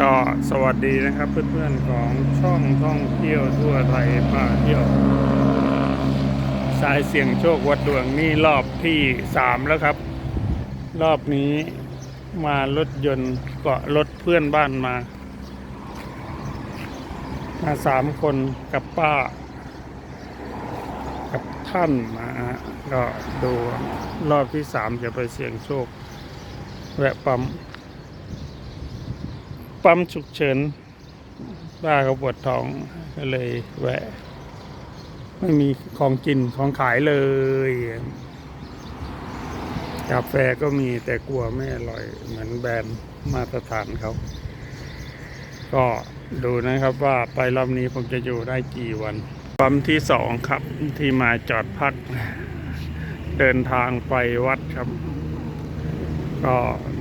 ก็สวัสดีนะครับเพื่อนๆของช่องท่องเที่ยวทั่วไทยพาเที่ยว สายเสียงโชควัดดวงนี่รอบที่สามแล้วครับ รอบนี้มารถยนต์เกาะรถเพื่อนบ้านมา มาสามคนกับป้า กับท่านมาฮะก็ดูรอบที่สามจะไปเสี่ยงโชคแวะปั๊ม ปั๊มฉุกเฉินป้าเขาปวดท้องก็เลยแวะ ไม่มีของกินของขายเลย กาแฟก็มีแต่กลัวไม่อร่อย เหมือนแบรนด์มาตรฐานเขา ก็ดูนะครับว่าไปรอบนี้ผมจะอยู่ได้กี่วันปั๊มที่สองครับที่มาจอดพัก เดินทางไปวัดครับ ก็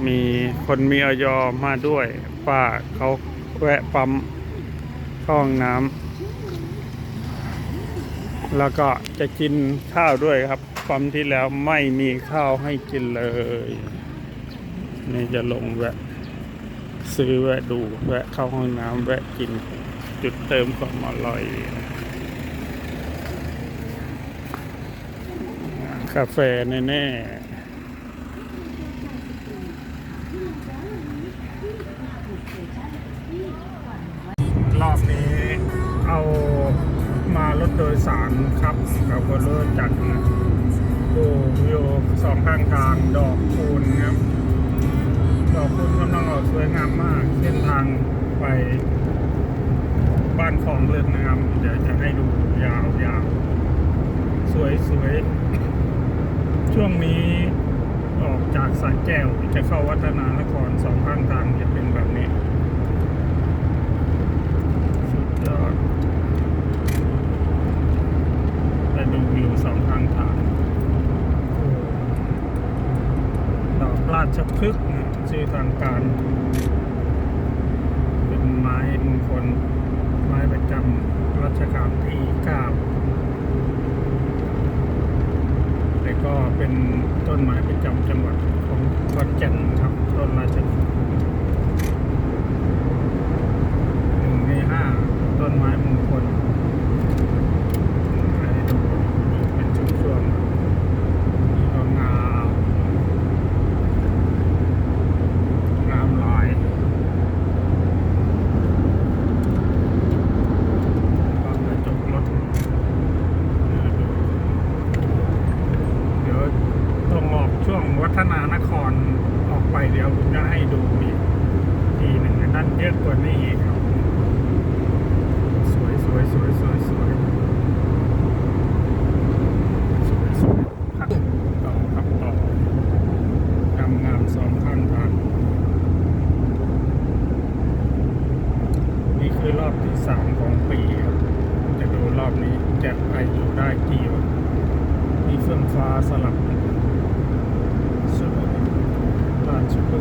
มีคนมีออยอมาด้วย ป้าเขาแวะปั๊มเข้าห้องน้ำแล้วก็จะกินข้าวด้วยครับปั๊มที่แล้วไม่มีข้าวให้กินเลย นี่จะลงแวะ ซื้อแวะดูแวะเข้าห้องน้ำแวะกินจุดเติมความอร่อย กาแฟแน่ๆ รอบนี้ เอามารถโดยสารครับกับคนรู้จักดูวิวสองข้างทางดอกคูณครับดอกคูณกำลังออกสวยงามมากเส้นทางไปบ้านของเลือนนะครับ เดี๋ยวจะให้ดูยาวยาวสวยสวยช่วงนี้ออกจากสายแก้วจะเข้าวัฒนานครสองข้างทางจะเป็นแบบนี้ สุดยอดแต่ดูวิวสองข้างทางโอ้ดอกราชพฤกษ์นะชื่อทางการ เป็นไม้มงคลไม้ประจำรัชกาลที่เก้าแต่ก็เป็น ต้นไม้ประจำจังหวัดของขอนแก่นราชพฤกษ์ หนึ่งในห้าต้นไม้มงคลให้ดูเป็นช่วงๆนี่ก็งามงามหลายก็กระจกรถเดี๋ยวต้องออกช่วงวัฒนานครออกไปเดี๋ยวผมจะให้ดูอีก ทีหนึ่งอันนั้นเยอะกว่านี้อีกครับ สวยสวยสวยสวยสวยสวยสวยครับต่อครับต่องามงามสองข้างทางนี่คือรอบที่สามของปีครับจะดูรอบนี้จะไปอยู่ได้กี่วัน มีเฟื่องฟ้าสลับสวยลานชุด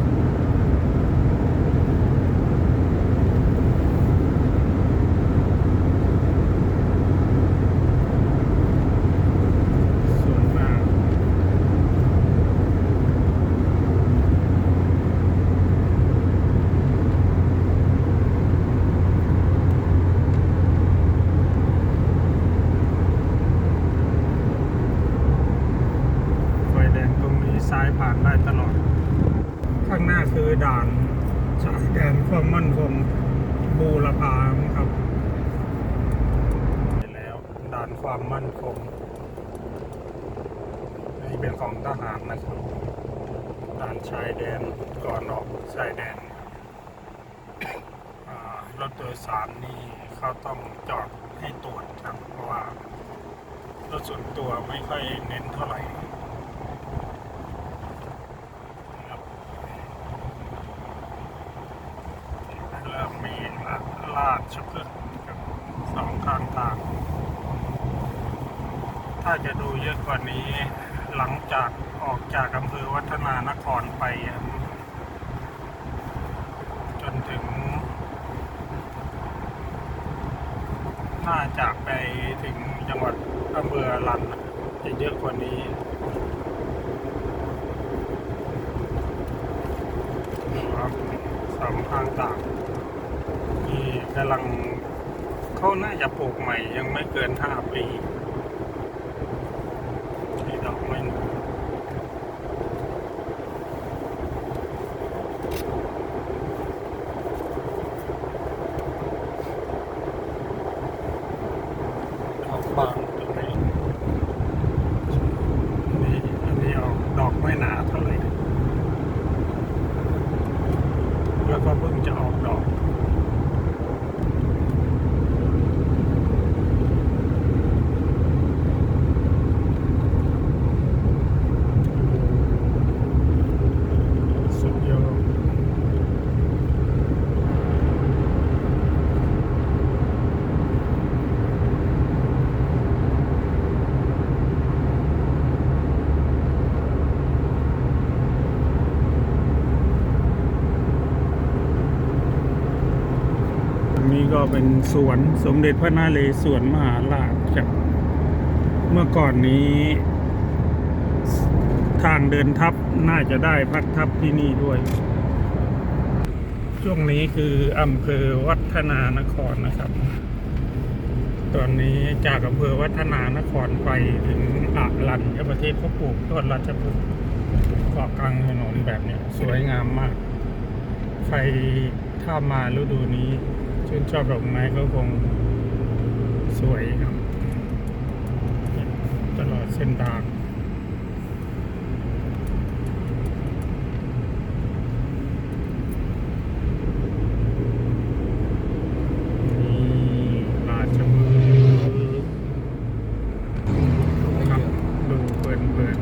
สวยมากไฟแดงตรงนี้ซ้ายผ่านได้ตลอด ข้างหน้าคือ ด่านชายแดนความมั่นคงบูรพาครับไปแล้วด่านความมั่นคงนี่เป็นของทหารนะครับด่านชายแดนก่อนออกชายแดนรถโดยสารนี่เขาต้องจอดให้ตรวจครับเพราะว่ารถส่วนตัวไม่ค่อยเน้นเท่าไหร่ครับ เริ่มมีละลาดชพฤกษ์สองข้างทาง ถ้าจะดูเยอะกว่านี้หลังจากออกจากอำเภอวัฒนานครไป จนถึง น่าจะไปถึงจังหวัดอำเภอลันจะเยอะกว่านี้สามข้างต่าง กำลังเขาน่าจะปลูกใหม่ยังไม่เกินห้าปีที่ดอกไม้หนูดอกบางตรงนี้นี่อันนี้ออกดอกไม่หนาเท่าไหร่แล้วก็เพิ่งจะออกดอก สุดยอดอันนี้ ก็เป็นสวนสมเด็จพระนาเรศวรมหาราชครับ เมื่อก่อนนี้ ทางเดินทับน่าจะได้พักทับที่นี่ด้วย ช่วงนี้คืออำเภอวัฒนานครนะครับ ตอนนี้จากอำเภอวัฒนานครไปถึงอะลันประเทศเขาปลูกต้นราชพฤกษ์เกาะกลางถนนแบบเนี้ยสวยงามมาก ใครถ้ามาฤดูนี้ ชื่นชอบดอกไม้ก็คงสวยครับตลอดเส้นทาง นี่ราชบุรีครับดูเปิดเปิด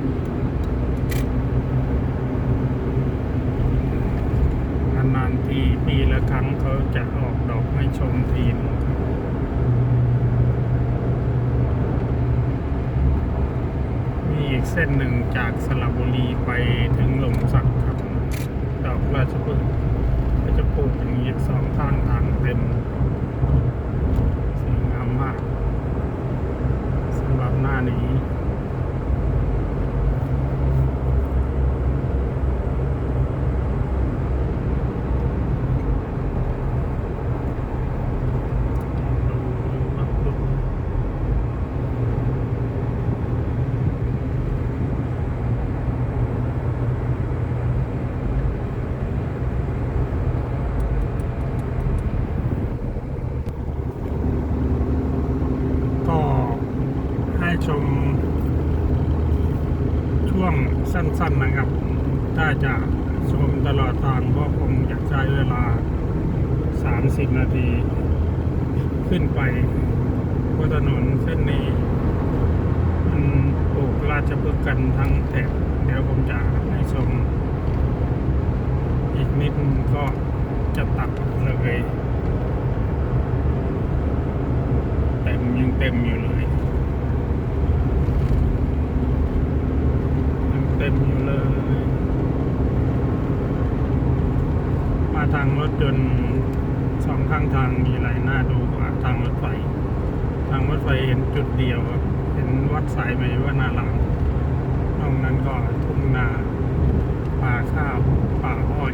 นานๆทีปีละครั้งเขาจะออกดอก ให้ชมทีนมีอีกเส้นหนึ่งจากสระบุรีไปถึงหลงสักครับดอกราชพฤกษ์ก็จะปลูกอย่างนี้สองข้างทางเต็ม สวยงามมากสำหรับหน้านี้ ดูครับดูก็ให้ชม ช่ วงสั้น ๆนะครับ ถ้าจะชมตลอดทางก็คงจะใช้เวลา 30 นาที ขึ้นไปเพราะถนนเส้นนี้ มันปลูกราชพฤกษ์กันทั้งแถบเดี๋ยวผมจะให้ชม อีกนิดนึงก็จะตัดเลยเต็มยังเต็มอยู่เลย ยังเต็มอยู่เลยาทางรถยนต์สองข้างทางมีอะไรน่าดูกว่าทางรถไฟ ทางรถไฟเห็นจุดเดียวครับเห็นวัดสายไหมว่านาลังนอกนั้นก็ทุ่งนาป่าข้าวป่าอ้อย